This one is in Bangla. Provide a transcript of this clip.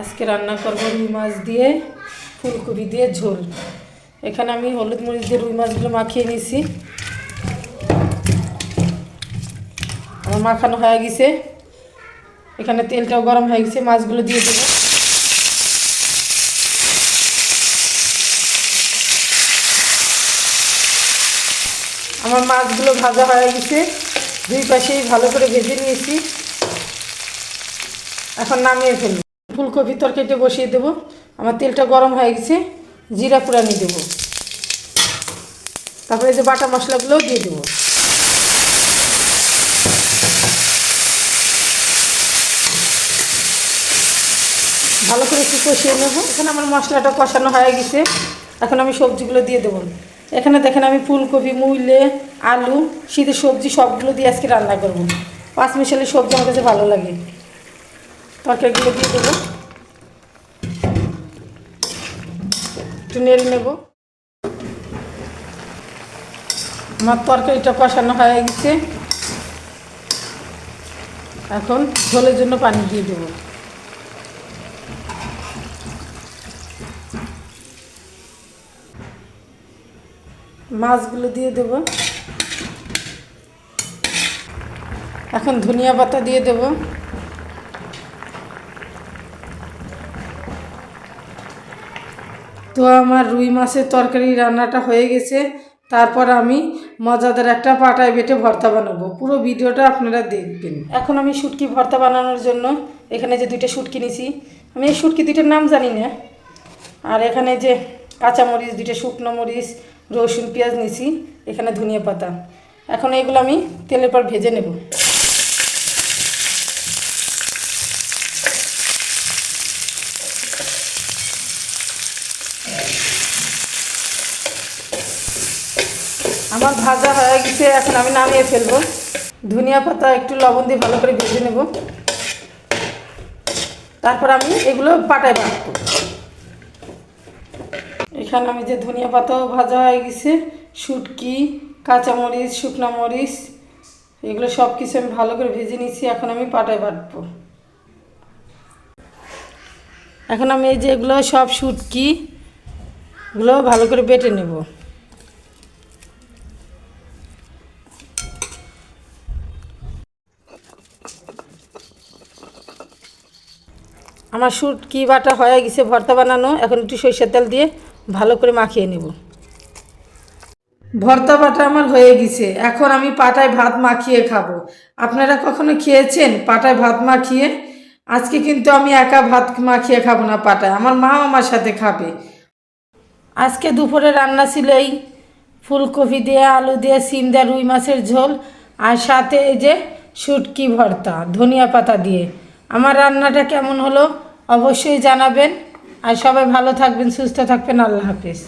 আজকে রান্না করব রুই মাছ দিয়ে, ফুলকপি দিয়ে ঝোল। এখানে আমি হলুদ মরিচ দিয়ে রুই মাছগুলো মাখিয়ে নিয়েছি আমার মাখানো হয়ে গেছে। এখানে তেলটাও গরম হয়ে গেছে, মাছগুলো দিয়ে দেবো। আমার মাছগুলো ভাজা হয়ে গেছে। দুই পাশেই ভালো করে ভেজে নিয়েছি। এখন নামিয়ে ফেলব ফুলকপি তরকারিটা বসিয়ে দেবো। আমার তেলটা গরম হয়ে গেছে, জিরা পুরানি দেবো। তারপরে যে বাটা মশলাগুলোও দিয়ে দেবো। ভালো করে একটু কষিয়ে নেব। এখানে আমার মশলাটা কষানো হয়ে গেছে। এখন আমি সবজিগুলো দিয়ে দেবো। এখানে দেখেন আমি ফুলকপি মুইলে আলু শীতের সবজি সবগুলো দিয়ে আজকে রান্না করব। পাঁচ মিশালি সবজি আমার কাছে ভালো লাগে। তরকারিগুলো দিয়ে দেবো। একটু নেড়ে নেব। আমার তরকারিটা কষানো হয়ে গেছে। এখন ঝোলের জন্য পানি দিয়ে দেবো। মাছগুলো দিয়ে দেব। এখন ধনিয়া পাতা দিয়ে দেব। তো আমার রুই মাছের তরকারি রান্নাটা হয়ে গেছে। তারপর আমি মজাদার একটা পাটায় বেটে ভর্তা বানাবো। পুরো ভিডিওটা আপনারা দেখবেন। এখন আমি শুটকি ভর্তা বানানোর জন্য এখানে যে দুইটা শুটকি নিছি, আমি এই শুটকি দুইটার নাম জানি না। আর এখানে যে কাঁচামরিচ, দুইটা শুকনো মরিচ, রসুন, পেঁয়াজ নিছি, এখানে ধনিয়া পাতা। এখন এগুলো আমি তেলের পর ভেজে নেব। আমার ভাজা হয়ে গেছে, এখন আমি নামিয়ে ফেলব। ধনিয়া পাতা একটু লবণ দিয়ে ভালো করে ভেজে নেব। তারপর আমি এগুলো পাটায় বাটবো এখানে আমি যে ধনিয়া পাতাও ভাজা হয়ে গেছে, শুটকি, কাঁচামরিচ, শুকনো মরিচ, এগুলো সব কিছু আমি ভালো করে ভেজে নিচ্ছি এখন আমি পাটায় বাটবো। এখন আমি এই যে এগুলো সব শুটকি এগুলো ভালো করে বেটে নেব। আমার শুটকি বাটা হয়ে গেছে, ভর্তা বানানো। এখন একটু সরিষার তেল দিয়ে ভালো করে মাখিয়ে নেব। ভর্তা বাটা আমার হয়ে গেছে। এখন আমি পাটায় ভাত মাখিয়ে খাব। আপনারা কখনো খেয়েছেন পাটায় ভাত মাখিয়ে? আজকে কিন্তু আমি একা ভাত মাখিয়ে খাব না পাটায়। আমার মা আমার সাথে খাবে। আজকে দুপুরে রান্না ছিল এই ফুলকপি দিয়ে, আলু দিয়ে, সিম দিয়ে, রুই মাছের ঝোল। আর সাথে এই যে শুটকি ভর্তা, ধনিয়া পাতা দিয়ে। আমার রান্নাটা কেমন হলো অবশ্যই জানাবেন। আর সবাই ভালো থাকবেন সুস্থ থাকবেন। আল্লাহ হাফিজ।